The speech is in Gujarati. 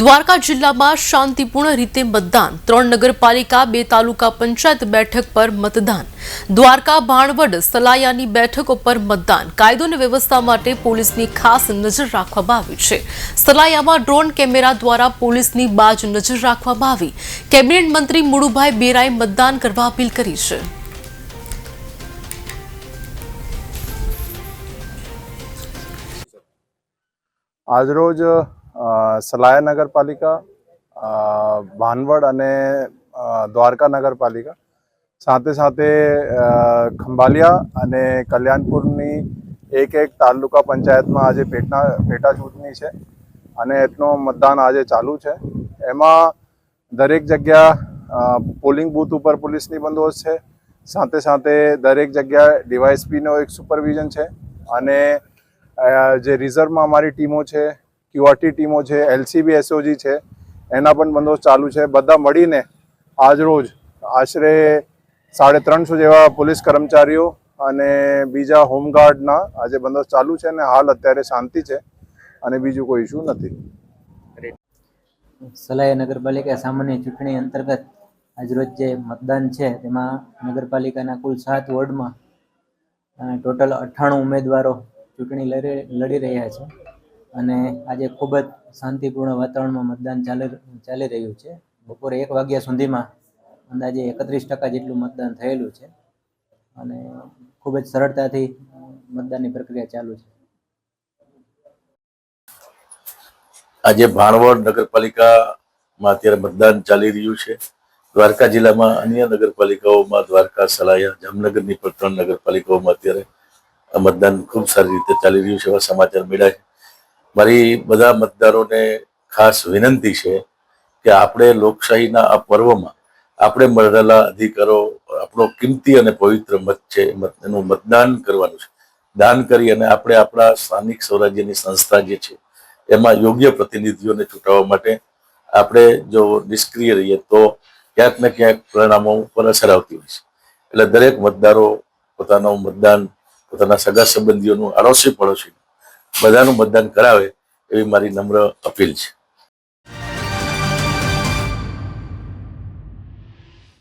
દ્વારકા જિલ્લામાં શાંતિપૂર્ણ રીતે મતદાન. ત્રણ નગરપાલિકા, બે તાલુકા પંચાયત બેઠક પર મતદાન. દ્વારકા ભાણવડ સલાયાની બેઠકો પર મતદાન. કાયદો અને વ્યવસ્થા માટે પોલીસની ખાસ નજર રાખવામાં આવી છે. સલાયામાં ડ્રોન કેમેરા દ્વારા પોલીસની બાજ નજર રાખવામાં આવી. કેબિનેટ મંત્રી મુળુભાઈ બેરાએ મતદાન કરવા અપીલ કરી છે. આજરોજ સલાયા નગરપાલિકા ભાનવડ અને દ્વારકા નગરપાલિકા. સાથે સાથે ખંભાલિયા અને કલ્યાણપુરની એક એક તાલુકા પંચાયતમાં આજે પેટના પેટા ચૂંટણી છે અને એટલું મતદાન આજે ચાલુ છે. એમાં દરેક જગ્યા પોલિંગ બૂથ ઉપર પોલીસની બંદોબસ્ત છે. સાથે સાથે દરેક જગ્યાએ ડીવાયએસપીનો એક સુપરવિઝન છે અને જે રિઝર્વમાં અમારી ટીમો છે ક્યુઆરટી ટીમો છે, એલસીબી, એસઓજી છે, એના પણ બંદોબસ્ત ચાલુ છે. બધા મળીને આજરોજ આશરે સાડે ત્રણસો જેવા પોલીસ કર્મચારીઓ અને બીજા હોમગાર્ડના આજે બંદોબસ્ત ચાલુ છે અને હાલ અત્યારે શાંતિ છે અને બીજું કોઈ ઇસ્યુ નથી. સલાઈ નગરપાલિકા સામાન્ય ચૂંટણી અંતર્ગત આજરોજ જે મતદાન છે, તેમાં નગરપાલિકાના કુલ સાત વોર્ડમાં ટોટલ અઠ્ઠાણું ઉમેદવારો ચૂંટણી લડી રહ્યા છે. અને આજે ખૂબ જ શાંતિપૂર્ણ વાતાવરણમાં મતદાન ચાલી ચાલી રહ્યું છે. બપોરે એક વાગ્યા સુધીમાં અંદાજે એકત્રીસ ટકા જેટલું મતદાન થયેલું છે અને ખૂબ જ સરળતાથી મતદાનની પ્રક્રિયા ચાલુ છે. આજે ભાણવડ નગરપાલિકામાં અત્યારે મતદાન ચાલી રહ્યું છે. દ્વારકા જિલ્લામાં અન્ય નગરપાલિકાઓમાં દ્વારકા, સલાયા, જામનગરની પણ ત્રણ નગરપાલિકાઓમાં અત્યારે મતદાન ખૂબ સારી રીતે ચાલી રહ્યું છે. એવા સમાચાર મળ્યા છે. મારી બધા મતદારોને ખાસ વિનંતી છે કે આપણે લોકશાહીના આ પર્વમાં આપણે મળેલા અધિકારો, આપણો કિંમતી અને પવિત્ર મત છે એનું મતદાન કરવાનું છે. દાન કરી અને આપણે આપણા સ્થાનિક સ્વરાજ્યની સંસ્થા જે છે, એમાં યોગ્ય પ્રતિનિધિઓને ચૂંટાવવા માટે આપણે જો નિષ્ક્રિય રહીએ તો ક્યાંક ને ક્યાંક પરિણામો ઉપર અસર આવતી હોય છે. એટલે દરેક મતદારો પોતાનું મતદાન, પોતાના સગા સંબંધીઓનું આડોશી પડોશી બધાનું મતદાન કરાવે એવી મારી નમ્ર અપીલ છે.